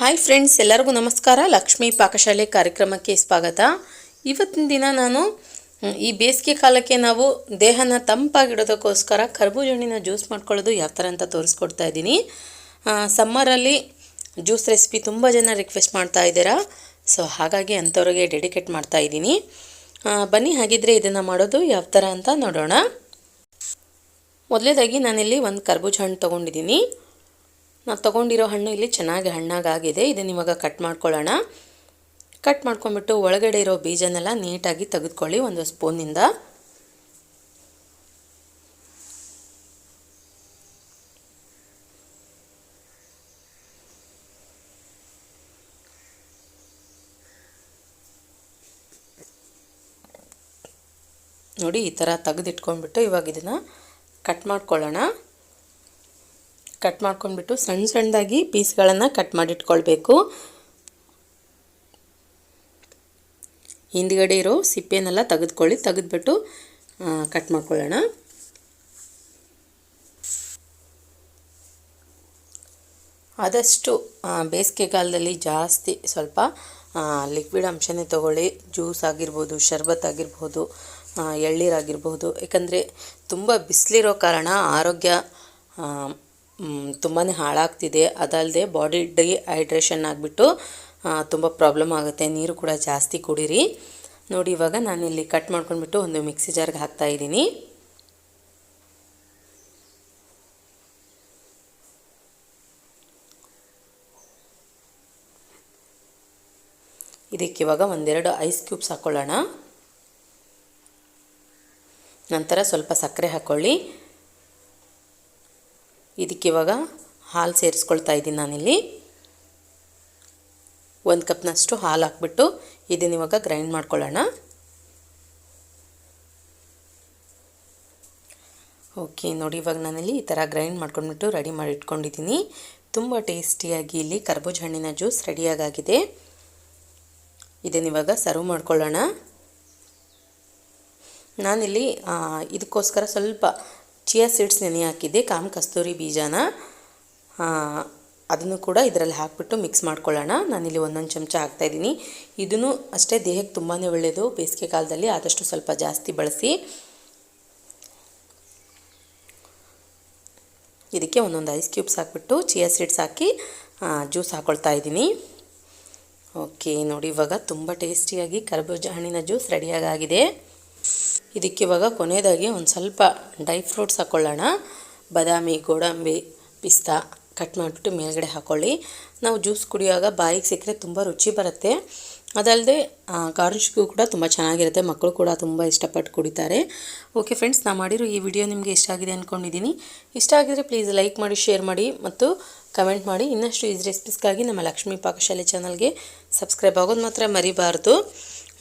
Hi friends, ಎಲ್ಲರಿಗೂ ನಮಸ್ಕಾರ. ಲಕ್ಷ್ಮೀ ಪಾಕಶಾಲೆ ಕಾರ್ಯಕ್ರಮಕ್ಕೆ ಸ್ವಾಗತ. ಇವತ್ತಿನ ದಿನ ನಾನು ಈ ಬೇಸಿಗೆ ಕಾಲಕ್ಕೆ ನಾವು ದೇಹನ ತಂಪಾಗಿಡೋದಕ್ಕೋಸ್ಕರ ಕರ್ಬೂಜ ಹಣ್ಣಿನ ಜ್ಯೂಸ್ ಮಾಡ್ಕೊಳ್ಳೋದು ಯಾವ ಥರ ಅಂತ ತೋರಿಸ್ಕೊಡ್ತಾ ಇದ್ದೀನಿ. ಸಮ್ಮರಲ್ಲಿ ಜ್ಯೂಸ್ ರೆಸಿಪಿ ತುಂಬ ಜನ ರಿಕ್ವೆಸ್ಟ್ ಮಾಡ್ತಾ ಇದ್ದೀರಾ. ಸೊ ಹಾಗಾಗಿ ಅಂಥವ್ರಿಗೆ ಡೆಡಿಕೇಟ್ ಮಾಡ್ತಾ ಇದ್ದೀನಿ. ಬನ್ನಿ, ಹಾಗಿದ್ರೆ ಇದನ್ನು ಮಾಡೋದು ಯಾವ ಥರ ಅಂತ ನೋಡೋಣ. ಮೊದಲೇದಾಗಿ ನಾನಿಲ್ಲಿ ಒಂದು ಕರ್ಬೂಜ ಹಣ್ಣು ತೊಗೊಂಡಿದ್ದೀನಿ. ನಾವು ತೊಗೊಂಡಿರೋ ಹಣ್ಣು ಇಲ್ಲಿ ಚೆನ್ನಾಗಿ ಹಣ್ಣಾಗಾಗಿದೆ. ಇದನ್ನು ಇವಾಗ ಕಟ್ ಮಾಡ್ಕೊಳ್ಳೋಣ ಕಟ್ ಮಾಡ್ಕೊಂಬಿಟ್ಟು ಒಳಗಡೆ ಇರೋ ಬೀಜನೆಲ್ಲ ನೀಟಾಗಿ ತೆಗೆದುಕೊಳ್ಳಿ ಒಂದು ಸ್ಪೂನಿಂದ. ನೋಡಿ ಈ ಥರ ತೆಗೆದಿಟ್ಕೊಂಡ್ಬಿಟ್ಟು ಇವಾಗ ಇದನ್ನು ಕಟ್ ಮಾಡ್ಕೊಳ್ಳೋಣ ಕಟ್ ಮಾಡ್ಕೊಂಡ್ಬಿಟ್ಟು ಸಣ್ಣ ಸಣ್ಣದಾಗಿ ಪೀಸ್ಗಳನ್ನು ಕಟ್ ಮಾಡಿಟ್ಕೊಳ್ಬೇಕು. ಹಿಂದ್ಗಡೆ ಇರೋ ಸಿಪ್ಪೆನೆಲ್ಲ ತೆಗೆದುಕೊಳ್ಳಿ, ತೆಗೆದ್ಬಿಟ್ಟು ಕಟ್ ಮಾಡ್ಕೊಳ್ಳೋಣ. ಆದಷ್ಟು ಬೇಸಿಗೆಗಾಲದಲ್ಲಿ ಜಾಸ್ತಿ ಸ್ವಲ್ಪ ಲಿಕ್ವಿಡ್ ಅಂಶನೇ ತಗೊಳ್ಳಿ. ಜ್ಯೂಸ್ ಆಗಿರ್ಬೋದು, ಶರ್ಬತ್ ಆಗಿರ್ಬೋದು ಎಳ್ಳೀರಾಗಿರ್ಬೋದು ಯಾಕಂದರೆ ತುಂಬ ಬಿಸಿಲಿರೋ ಕಾರಣ ಆರೋಗ್ಯ ತುಂಬಾ ಹಾಳಾಗ್ತಿದೆ. ಅದಲ್ಲದೆ ಬಾಡಿ ಡಿಹೈಡ್ರೇಷನ್ ಆಗಿಬಿಟ್ಟು ತುಂಬ ಪ್ರಾಬ್ಲಮ್ ಆಗುತ್ತೆ. ನೀರು ಕೂಡ ಜಾಸ್ತಿ ಕುಡೀರಿ. ನೋಡಿ, ಇವಾಗ ನಾನಿಲ್ಲಿ ಕಟ್ ಮಾಡ್ಕೊಂಡ್ಬಿಟ್ಟು ಒಂದು ಮಿಕ್ಸಿ ಜಾರ್ಗೆ ಹಾಕ್ತಾ ಇದ್ದೀನಿ. ಇದಕ್ಕೆ ಇವಾಗ ಒಂದೆರಡು ಐಸ್ ಕ್ಯೂಬ್ಸ್ ಹಾಕ್ಕೊಳ್ಳೋಣ ನಂತರ ಸ್ವಲ್ಪ ಸಕ್ಕರೆ ಹಾಕ್ಕೊಳ್ಳಿ ಇದಕ್ಕೆ ಇವಾಗ ಹಾಲು ಸೇರಿಸ್ಕೊಳ್ತಾ ಇದ್ದೀನಿ ನಾನಿಲ್ಲಿ. ಒಂದು ಕಪ್ನಷ್ಟು ಹಾಲು ಹಾಕ್ಬಿಟ್ಟು ಇದನ್ನ ಇವಾಗ ಗ್ರೈಂಡ್ ಮಾಡ್ಕೊಳ್ಳೋಣ. ಓಕೆ ನೋಡಿ ಇವಾಗ ನಾನಿಲ್ಲಿ ಈ ಥರ ಗ್ರೈಂಡ್ ಮಾಡ್ಕೊಂಡ್ಬಿಟ್ಟು ರೆಡಿ ಮಾಡಿ ಇಟ್ಕೊಂಡಿದ್ದೀನಿ. ತುಂಬ ಟೇಸ್ಟಿಯಾಗಿ ಇಲ್ಲಿ ಕರ್ಬೂಜ ಹಣ್ಣಿನ ಜ್ಯೂಸ್ ರೆಡಿಯಾಗಿದೆ ಇದನ್ನು ಇವಾಗ ಸರ್ವ್ ಮಾಡ್ಕೊಳ್ಳೋಣ. ನಾನಿಲ್ಲಿ ಇದಕ್ಕೋಸ್ಕರ ಸ್ವಲ್ಪ ಚಿಯಾ ಸೀಡ್ಸ್ ನೆನೆ ಹಾಕಿದ್ದೆ ಕಾಮ್ ಕಸ್ತೂರಿ ಬೀಜನ. ಅದನ್ನು ಕೂಡ ಇದರಲ್ಲಿ ಹಾಕಿಬಿಟ್ಟು ಮಿಕ್ಸ್ ಮಾಡ್ಕೊಳ್ಳೋಣ. ನಾನಿಲ್ಲಿ ಒಂದೊಂದು ಚಮಚ ಹಾಕ್ತಾಯಿದ್ದೀನಿ ಇದನ್ನು ಅಷ್ಟೇ ದೇಹಕ್ಕೆ ತುಂಬಾ ಒಳ್ಳೆಯದು ಬೇಸಿಗೆ ಕಾಲದಲ್ಲಿ ಆದಷ್ಟು ಸ್ವಲ್ಪ ಜಾಸ್ತಿ ಬಳಸಿ. ಇದಕ್ಕೆ ಒಂದೊಂದು ಐಸ್ ಕ್ಯೂಬ್ಸ್ ಹಾಕ್ಬಿಟ್ಟು ಚಿಯಾ ಸೀಡ್ಸ್ ಹಾಕಿ ಜ್ಯೂಸ್ ಹಾಕ್ಕೊಳ್ತಾ ಇದ್ದೀನಿ. ಓಕೆ, ನೋಡಿ, ಇವಾಗ ತುಂಬ ಟೇಸ್ಟಿಯಾಗಿ ಕರ್ಬೂಜ ಹಣ್ಣಿನ ಜ್ಯೂಸ್ ರೆಡಿಯಾಗಿದೆ ಇದಕ್ಕೆ ಇವಾಗ ಕೊನೆಯದಾಗಿ ಒಂದು ಸ್ವಲ್ಪ ಡ್ರೈ ಫ್ರೂಟ್ಸ್ ಹಾಕ್ಕೊಳ್ಳೋಣ ಬಾದಾಮಿ, ಗೋಡಂಬಿ, ಪಿಸ್ತಾ ಕಟ್ ಮಾಡಿಬಿಟ್ಟು ಮೇಲ್ಗಡೆ ಹಾಕ್ಕೊಳ್ಳಿ ನಾವು ಜ್ಯೂಸ್ ಕುಡಿಯುವಾಗ ಬಾಯಿಗೆ ಸಿಕ್ಕರೆ ತುಂಬ ರುಚಿ ಬರುತ್ತೆ. ಅದಲ್ಲದೆ ಗಾರ್ನಿಷ್ಗೂ ಕೂಡ ತುಂಬ ಚೆನ್ನಾಗಿರುತ್ತೆ. ಮಕ್ಕಳು ಕೂಡ ತುಂಬ ಇಷ್ಟಪಟ್ಟು ಕುಡಿತಾರೆ. ಓಕೆ ಫ್ರೆಂಡ್ಸ್, ನಾ ಮಾಡಿರೋ ಈ ವಿಡಿಯೋ ನಿಮಗೆ ಇಷ್ಟ ಆಗಿದೆ ಅಂದ್ಕೊಂಡಿದ್ದೀನಿ ಇಷ್ಟ ಆಗಿದರೆ ಪ್ಲೀಸ್ ಲೈಕ್ ಮಾಡಿ, ಶೇರ್ ಮಾಡಿ ಮತ್ತು ಕಮೆಂಟ್ ಮಾಡಿ. ಇನ್ನಷ್ಟು ಈಸ್ ರೆಸಿಪೀಸ್ಗಾಗಿ ನಮ್ಮ ಲಕ್ಷ್ಮೀ ಪಾಕಶಾಲೆ ಚಾನಲ್ಗೆ ಸಬ್ಸ್ಕ್ರೈಬ್ ಆಗೋದು ಮಾತ್ರ ಮರಿಬಾರ್ದು.